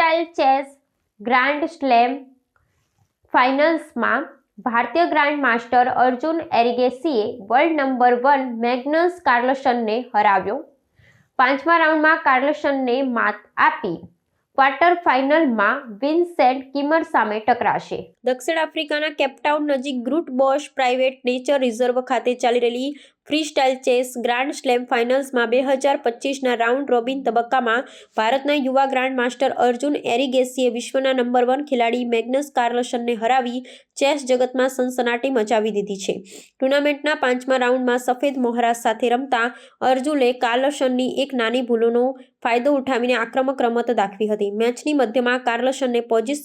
Freestyle chess grand slam ફાઇનલ્સમાં ભારતીય grand master Arjun એરિગેસીએ વર્લ્ડ નંબર વન મેગ્નસ કાર્લસનને હરાવ્યો. પાંચમા રાઉન્ડમાં કાર્લસનને માત આપી. ક્વાર્ટર ફાઇનલમાં વિન્સેન્ટ કિમર સામે ટકરાશે. દક્ષિણ આફ્રિકાના કેપટાઉન નજીક Grootbos private nature reserve ખાતે ચાલી રહેલી ફ્રીસ્ટાઇલ ચેસ ગ્રાન્ડ સ્લેમ ફાઇનલ્સમાં બે હજાર પચીસના રાઉન્ડ રોબિન તબક્કામાં ભારતના યુવા ગ્રાન્ડ માસ્ટર અર્જુન એરિગેસીએ વિશ્વના નંબર વન ખેલાડી મેગ્નસ કાર્લસનને હરાવી ચેસ જગતમાં સનસનાટી મચાવી દીધી છે. ટુર્નામેન્ટના પાંચમા રાઉન્ડમાં સફેદ મોહરા સાથે રમતા અર્જુને કાર્લસનની એક નાની ભૂલોનો ફાયદો ઉઠાવીને આક્રમક રમત દાખવી હતી. મેચની મધ્યમાં કાર્લસનને પોઝિસ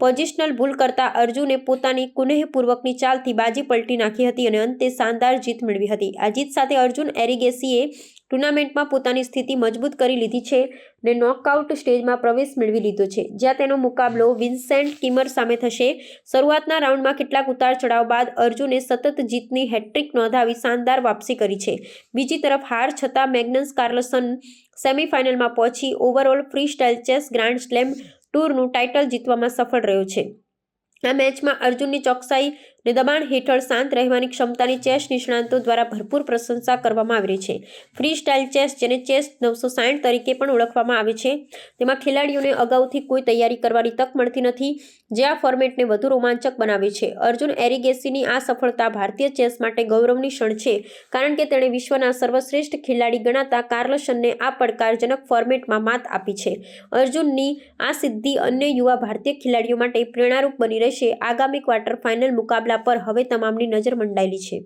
પોઝિશનલ ભૂલ કરતા અર્જુને પોતાની કુનેહપૂર્વકની ચાલથી બાજી પલટી નાખી હતી અને અંતે શાનદાર જીત મેળવી હતી. આ જીત સાથે અર્જુન એરિગેસીએ ટુર્નામેન્ટમાં પોતાની સ્થિતિ મજબૂત કરી લીધી છે અને નોકઆઉટ સ્ટેજમાં પ્રવેશ મેળવી લીધો છે. જ્યાં તેનો મુકાબલો વિન્સેન્ટ કિમર સામે થશે. શરૂઆતના રાઉન્ડમાં કેટલાક ઉતાર ચઢાવ બાદ અર્જુને સતત જીતની હેટ્રિક નોંધાવી શાનદાર વાપસી કરી છે. બીજી તરફ હાર છતાં મેગ્નસ કાર્લસન સેમીફાઇનલમાં પહોંચી. Overall freestyle chess grand slam ટૂરનું title જીતવામાં સફળ રહ્યો છે. આ મેચમાં અર્જુનની ચોકસાઈ અને દબાણ હેઠળ શાંત રહેવાની ક્ષમતાની ચેસ નિષ્ણાંતો દ્વારા ભરપૂર પ્રશંસા કરવામાં આવી રહી છે. ફ્રી સ્ટાઇલ ચેસ, જેને ચેસ નવસો સાઠ તરીકે પણ ઓળખવામાં આવે છે, તેમાં ખેલાડીઓને અગાઉથી કોઈ તૈયારી કરવાની તક મળતી નથી, જે આ ફોર્મેટને વધુ રોમાંચક બનાવે છે. અર્જુન એરિગેસીની આ સફળતા ભારતીય ચેસ માટે ગૌરવની ક્ષણ છે, કારણ કે તેણે વિશ્વના સર્વશ્રેષ્ઠ ખેલાડી ગણાતા કાર્લસનને આ પડકારજનક ફોર્મેટમાં માત આપી છે. અર્જુનની આ સિદ્ધિ અન્ય યુવા ભારતીય ખેલાડીઓ માટે પ્રેરણારૂપ બની રહેશે. આગામી ક્વાર્ટર ફાઇનલ મુકાબલા પર હવે તમામની નજર મંડાયેલી છે.